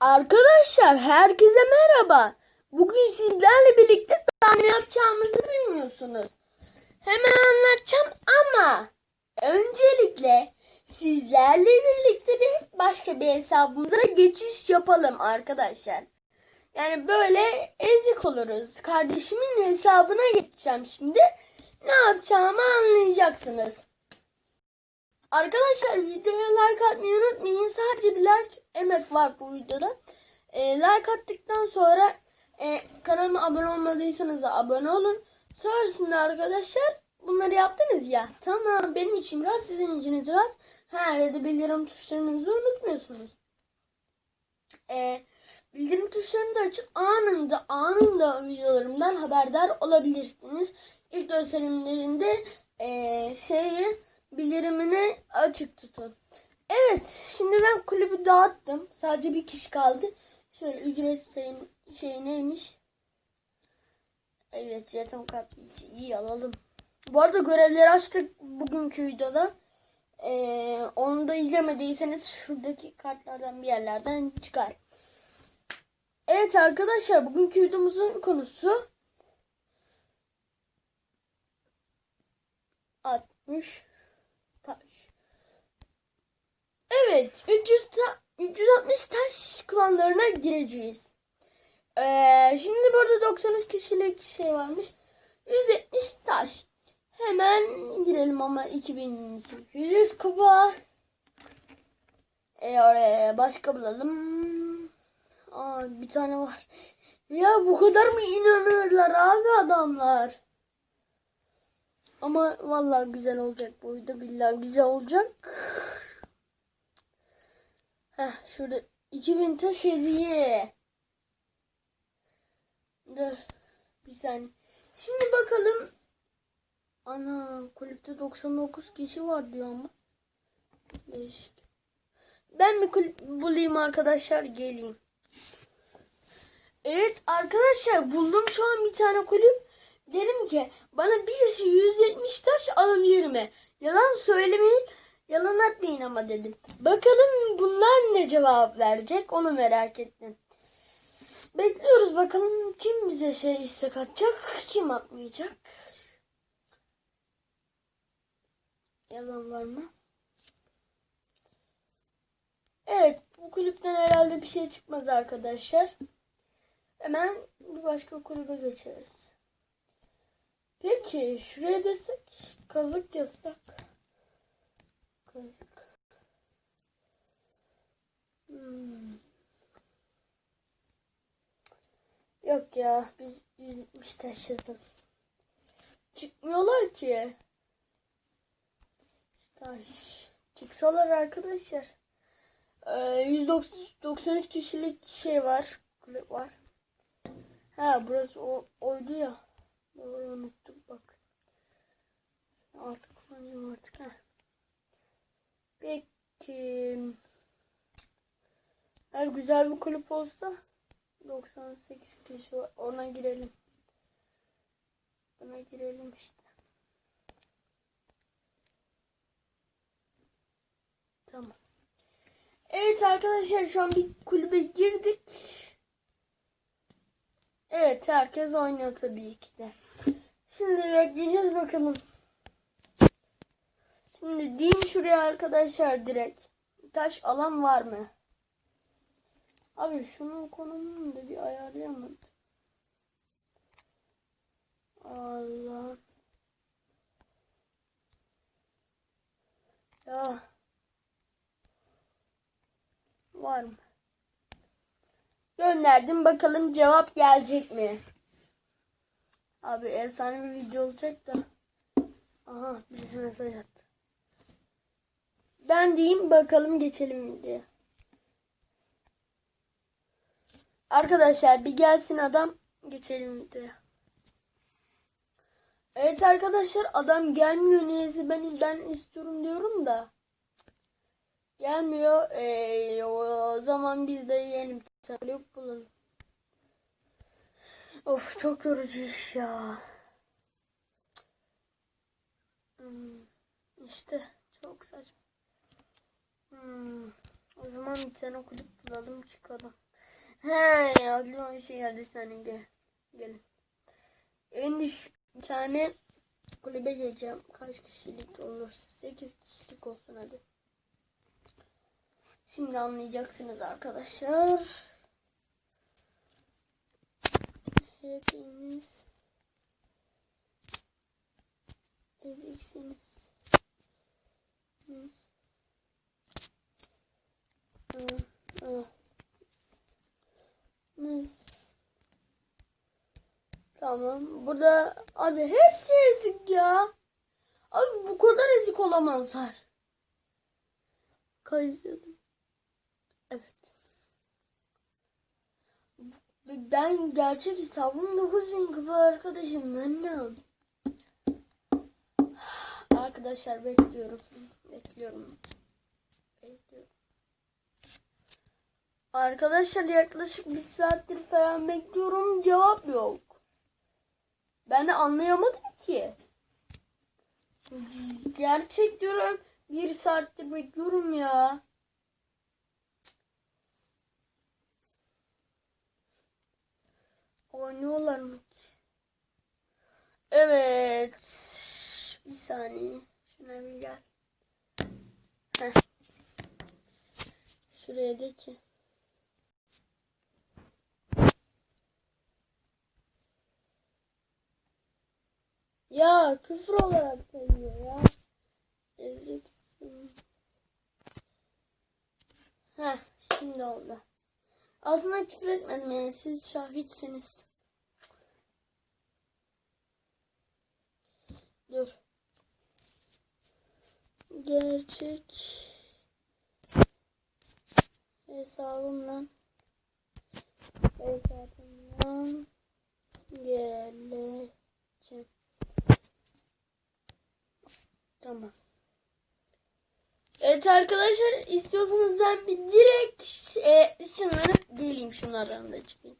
Arkadaşlar herkese merhaba. Bugün sizlerle birlikte daha ne yapacağımızı bilmiyorsunuz. Hemen anlatacağım ama öncelikle sizlerle birlikte bir başka bir hesabımıza geçiş yapalım arkadaşlar. Yani böyle ezik oluruz. Kardeşimin hesabına geçeceğim şimdi. Ne yapacağımı anlayacaksınız. Arkadaşlar videoya like atmayı unutmayın. Sadece bir like emek var bu videoda. E, like attıktan sonra e, kanalıma abone olmadıysanız da abone olun. Sonrasında arkadaşlar bunları yaptınız ya. Tamam benim için rahat sizin içiniz rahat. Ha ve de bildirim tuşlarınızı unutmuyorsunuz. E, bildirim tuşlarını da açıp anında anında videolarımdan haberdar olabilirsiniz. İlk gösterimlerinde e, şeyi bildirimini açık tutun. Evet, şimdi ben kulübü dağıttım. Sadece bir kişi kaldı. Şöyle ücret sayın şey neymiş? Evet, jeton katlayıcı. İyi alalım. Bu arada görevleri açtık bugünkü videoda. Ee, onu da izlemediyseniz şuradaki kartlardan bir yerlerden çıkar. Evet arkadaşlar bugünkü videomuzun konusu 60 taş. Evet, 300 ta 360 taş klanlarına gireceğiz. Ee, şimdi burada 93 kişilik şey varmış. 170 taş. Hemen girelim ama 2800 kupa. Ee, oraya başka bulalım. Aa, bir tane var. Ya bu kadar mı inanırlar abi adamlar? Ama vallahi güzel olacak bu video. Billahi güzel olacak. Heh şurada 2000 taş hediye. Dur. Bir saniye. Şimdi bakalım. Ana kulüpte 99 kişi var diyor ama. Değişik. Ben bir kulüp bulayım arkadaşlar geleyim. Evet arkadaşlar buldum şu an bir tane kulüp. Derim ki bana birisi 170 taş alabilir mi? Yalan söylemeyin. Yalan atmayın ama dedim. Bakalım bunlar ne cevap verecek onu merak ettim. Bekliyoruz bakalım kim bize şey istek atacak kim atmayacak. Yalan var mı? Evet bu kulüpten herhalde bir şey çıkmaz arkadaşlar. Hemen bir başka kulübe geçeriz. Peki şuraya desek kazık yazsak. Kazık. Hmm. Yok ya biz 170 taş yazalım. Çıkmıyorlar ki. Taş. Çıksalar arkadaşlar. Ee, 193 kişilik şey var. Kulüp var. Ha burası o, oydu ya. Doğru unuttum bak. Artık kullanıyorum artık. Ha. Peki. Eğer güzel bir kulüp olsa 98 kişi var. Ona girelim. Ona girelim işte. Tamam. Evet arkadaşlar şu an bir kulübe girdik. Evet herkes oynuyor tabii ki de. Şimdi bekleyeceğiz bakalım. Şimdi diyeyim şuraya arkadaşlar direkt. Taş alan var mı? Abi şunun konumunu da bir ayarlayamadım. Allah. Ya. Var mı? Gönderdim bakalım cevap gelecek mi? Abi efsane bir video olacak da. Aha birisi mesaj attı. Ben diyeyim bakalım geçelim diye. Arkadaşlar bir gelsin adam geçelim videoya. Evet arkadaşlar adam gelmiyor niyeyse ben ben istiyorum diyorum da. Gelmiyor. Ee, o zaman biz de yiyelim. Yok bulalım. Of çok yorucu iş ya. Hmm, işte çok saçma. Hmm, o zaman bir tane kulüp bulalım çıkalım. He aklıma bir şey geldi senin gel. Gelin. En düşük bir tane kulübe gireceğim. Kaç kişilik olursa. 8 kişilik olsun hadi. Şimdi anlayacaksınız arkadaşlar. Hepiniz eziksiniz. Hı. Tamam. Burada abi hepsi ezik ya. Abi bu kadar ezik olamazlar. Kayızıyordum. Evet. Ben gerçek hesabım 9000 kapı arkadaşım ben ne? Arkadaşlar. Bekliyorum. Bekliyorum. Arkadaşlar yaklaşık bir saattir falan bekliyorum. Cevap yok. Ben anlayamadım ki. Gerçek diyorum. Bir saattir bekliyorum ya. Oynuyorlar mı? ki? Evet. Bir saniye. Şuna bir gel. Heh. Şuraya de ki. Ya küfür olarak sayıyor ya. Eziksin. Heh şimdi oldu. Aslında küfür etmedim yani siz şahitsiniz. Dur. Gerçek hesabımla hesabımdan geleceğim. Tamam. Evet arkadaşlar istiyorsanız ben bir direkt e, ışınlanıp geleyim şunlardan da çıkayım.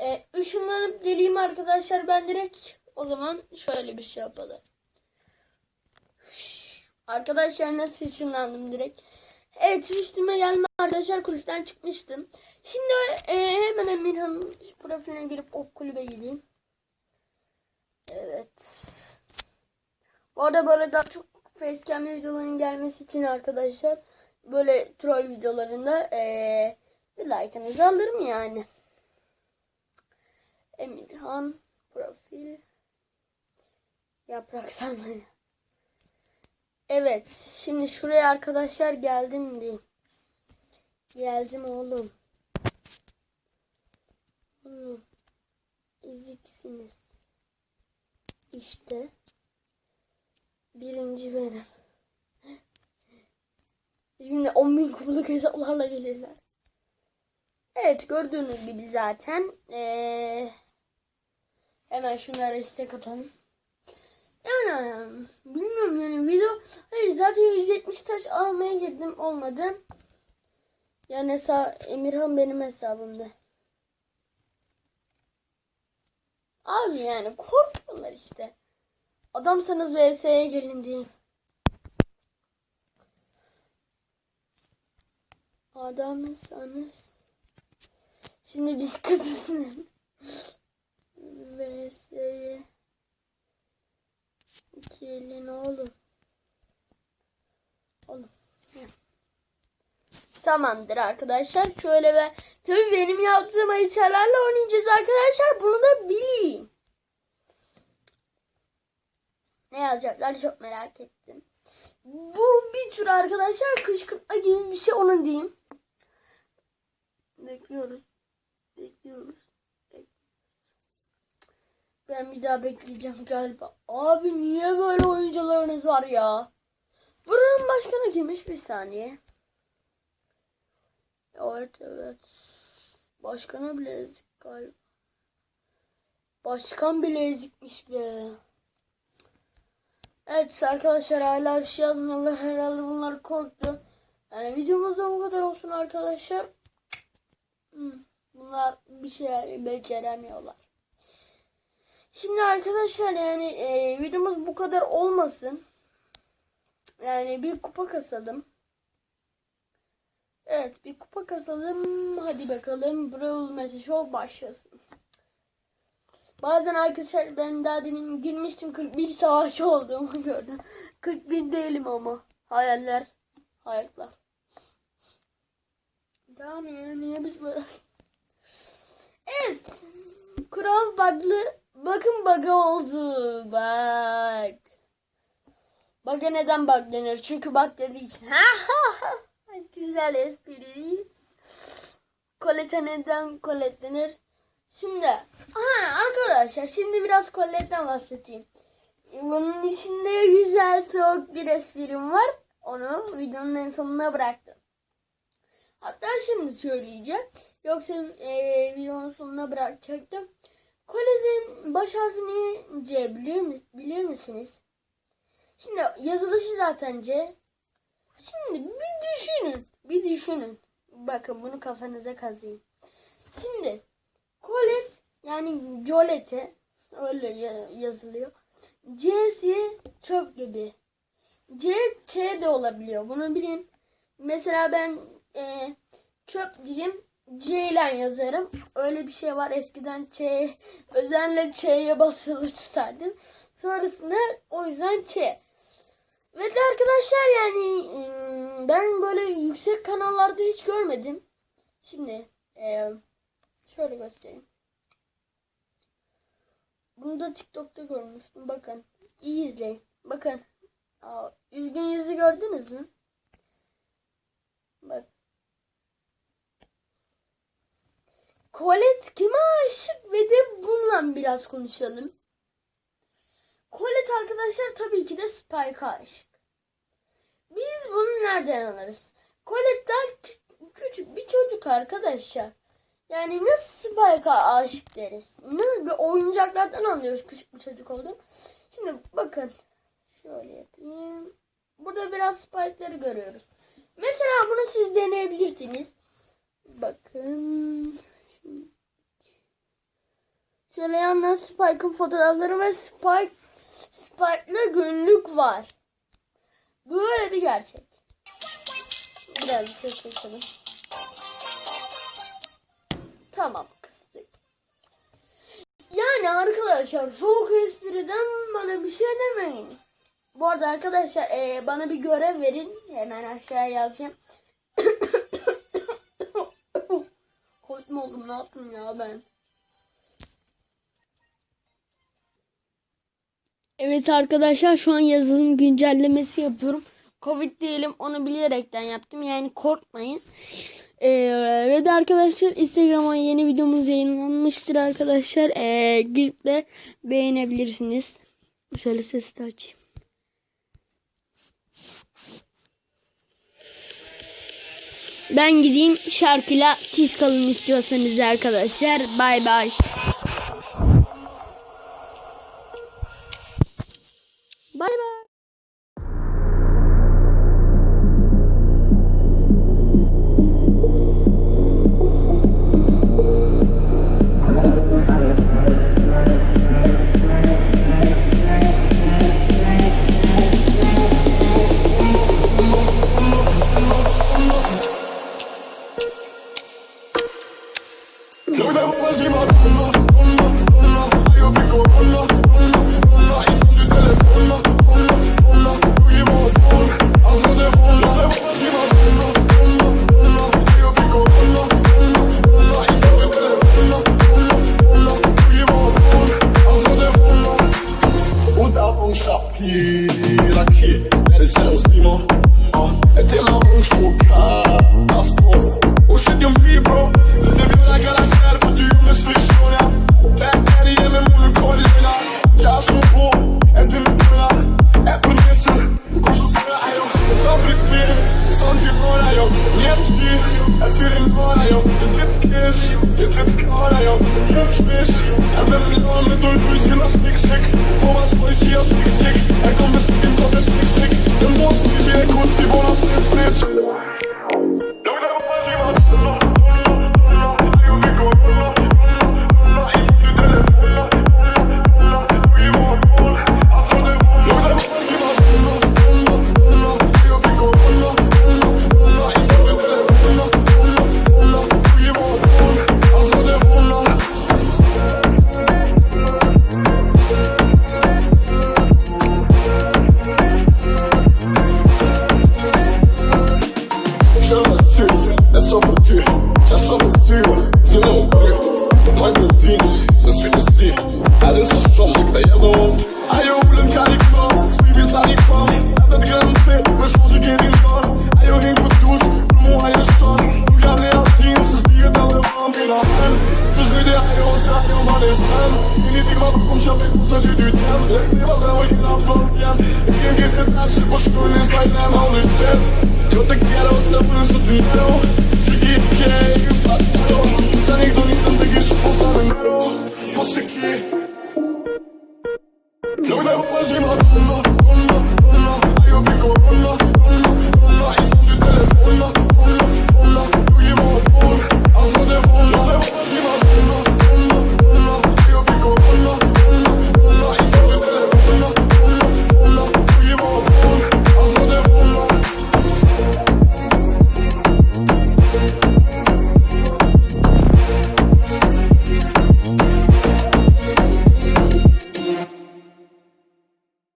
E, ışınlanıp geleyim arkadaşlar ben direkt o zaman şöyle bir şey yapalım. Arkadaşlar nasıl ışınlandım direkt. Evet üstüme gelme arkadaşlar kulüpten çıkmıştım. Şimdi e, hemen Emirhan'ın profiline girip o kulübe gideyim. Evet. Bu arada böyle daha çok facecam videoların gelmesi için arkadaşlar böyle troll videolarında ee, bir like'ınızı alırım yani. Emirhan profil yaprak sarmaya. Evet şimdi şuraya arkadaşlar geldim diyeyim. Geldim oğlum. Oğlum. Eziksiniz. İşte. Birinci benim. Şimdi 10 bin kumluk hesaplarla gelirler. Evet gördüğünüz gibi zaten ee, hemen şunlara istek atalım. Yani bilmiyorum yani video hayır zaten 170 taş almaya girdim olmadı. Yani hesa Emirhan benim hesabımda. Abi yani korkuyorlar işte. Adamsanız VS'ye gelin diyeyim. Adamsanız. Şimdi biz kızısın. VS'ye gelin oğlum. Oğlum. Tamamdır arkadaşlar. Şöyle ve tabii benim yaptığım haritalarla oynayacağız arkadaşlar. Bunu da bilin. Ne yazacaklar çok merak ettim. Bu bir tür arkadaşlar kışkırtma gibi bir şey onu diyeyim. Bekliyoruz. Bekliyoruz. Bek- Ben bir daha bekleyeceğim galiba. Abi niye böyle oyuncularınız var ya? Buranın başkanı kimmiş bir saniye. Evet evet. Başkanı bile ezik galiba. Başkan bile ezikmiş be. Evet arkadaşlar hala bir şey yazmıyorlar. Herhalde bunlar korktu. Yani videomuzda bu kadar olsun arkadaşlar. Hmm, Bunlar bir şey beceremiyorlar. Şimdi arkadaşlar yani e, videomuz bu kadar olmasın. Yani bir kupa kasalım. Evet bir kupa kasalım. Hadi bakalım. Brawl Meta Show başlasın. Bazen arkadaşlar ben daha demin girmiştim 41 savaşçı olduğumu gördüm. 41 değilim ama. Hayaller. Hayaller. Tamam ya niye biz böyle... Evet. Kural bug'lı. Bakın bug'ı oldu. Bak. Bug'a neden bug denir? Çünkü bug dediği için. Ha ha ha. Güzel espri. Colette neden Colette denir? Şimdi aha arkadaşlar şimdi biraz Colette'den bahsedeyim. Bunun içinde güzel soğuk bir esprim var. Onu videonun en sonuna bıraktım. Hatta şimdi söyleyeceğim. Yoksa e, videonun sonuna bırakacaktım. Colette'in baş harfini C bilir, bilir misiniz? Şimdi yazılışı zaten C. Şimdi bir düşünün. Bir düşünün. Bakın bunu kafanıza kazıyın. Şimdi Colette yani Jolette öyle ya- yazılıyor. C'si çöp gibi. C, Ç de olabiliyor. Bunu bilin. Mesela ben e, çöp diyeyim. C ile yazarım. Öyle bir şey var. Eskiden Ç, özenle Ç'ye basılı tutardım. Sonrasında o yüzden Ç. Ve de arkadaşlar yani ben böyle yüksek kanallarda hiç görmedim. Şimdi e, şöyle göstereyim. Bunu da TikTok'ta görmüştüm. Bakın. iyi izleyin. Bakın. Aa, üzgün yüzü gördünüz mü? Bak. Colette kime aşık ve de bununla biraz konuşalım. Colette arkadaşlar tabii ki de Spike'a aşık. Biz bunu nereden alırız? Colette'den kü- küçük bir çocuk arkadaşlar. Yani nasıl Spike'a aşık deriz? Ne, bir oyuncaklardan anlıyoruz küçük bir çocuk olduğunu. Şimdi bakın. Şöyle yapayım. Burada biraz Spike'ları görüyoruz. Mesela bunu siz deneyebilirsiniz. Bakın. Şimdi. Şöyle yandan Spike'ın fotoğrafları ve Spike Spike'la günlük var. Böyle bir gerçek. Biraz ses açalım. Tamam kıstık. Yani arkadaşlar soğuk espriden bana bir şey demeyin. Bu arada arkadaşlar eee, bana bir görev verin. Hemen aşağıya yazacağım. Korkma oğlum ne yaptım ya ben. Evet arkadaşlar şu an yazılım güncellemesi yapıyorum. Covid diyelim onu bilerekten yaptım. Yani korkmayın. Ee, ve de arkadaşlar Instagram'a yeni videomuz yayınlanmıştır arkadaşlar. Ee, girip de beğenebilirsiniz. Şöyle sesi de açayım. Ben gideyim şarkıyla siz kalın istiyorsanız arkadaşlar. Bay bay. Bay bay.